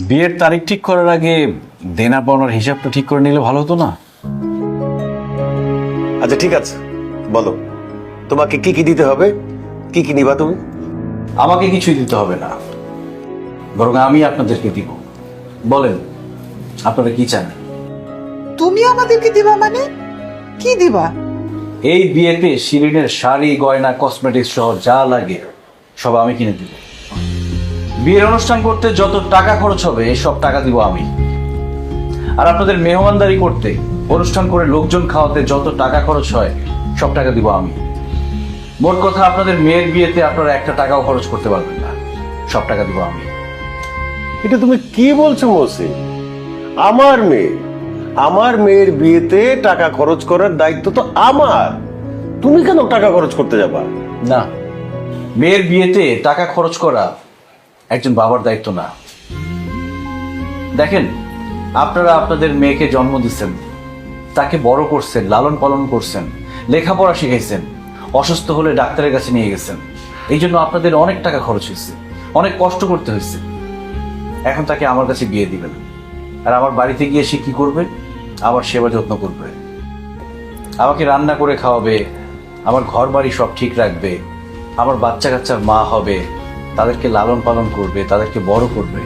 বিয়ের তারিখ ঠিক করার আগে দেনা পাওনার হিসাবটা ঠিক করে নিলে ভালো হতো না? আচ্ছা ঠিক আছে। বলো তোমাকে কি কি দিতে হবে? কি কি নিবা তুমি? আমাকে কিছুই দিতে হবে না। বরং আমি আপনাদেরকে দিব। বলেন আপনারা কি চান? তুমি আমাদেরকে দিবা মানে? কি দিবা? এই বিয়েতে শিরিনের শাড়ি গয়না কসমেটিক্স সহ যা লাগে সব আমি কিনে দিব। বিয়ের অনুষ্ঠান করতে যত টাকা খরচ হবে সব টাকা দিব আমি। আর আপনাদের মেহমানদারি করতে অনুষ্ঠান করে লোকজন খাওয়াতে যত টাকা খরচ হয় সব টাকা দিব আমি। মোট কথা আপনাদের মেয়ের বিয়েতে আপনারা একটা টাকাও খরচ করতে পারবেন না। সব টাকা দিব আমি। এটা তুমি কি বলছো মৌসি আমার মেয়ে আমার মেয়ের বিয়েতে টাকা খরচ করার দায়িত্ব তো আমার। তুমি কেন টাকা খরচ করতে যাবা? না মেয়ের বিয়েতে টাকা খরচ করা একজন বাবার দায়িত্ব না। দেখেন, আপনারা আপনাদের মেয়েকে জন্ম দিচ্ছেন তাকে বড় করছেন, লালন পালন করছেন, লেখাপড়া শিখাইছেন, অসুস্থ হলে ডাক্তারের কাছে নিয়ে গেছেন, এই জন্য আপনাদের অনেক টাকা খরচ হয়েছে, অনেক কষ্ট করতে হয়েছে। এখন তাকে আমার কাছে বিয়ে দিবেন। আর আমার বাড়িতে গিয়ে সে কি করবে? আমার সেবা যত্ন করবে। আমাকে রান্না করে খাওয়াবে, আমার ঘর বাড়ি সব ঠিক রাখবে, আমার বাচ্চা কাচ্চার মা হবে তাদেরকে লালন পালন করবে তাদেরকে বড় করবে।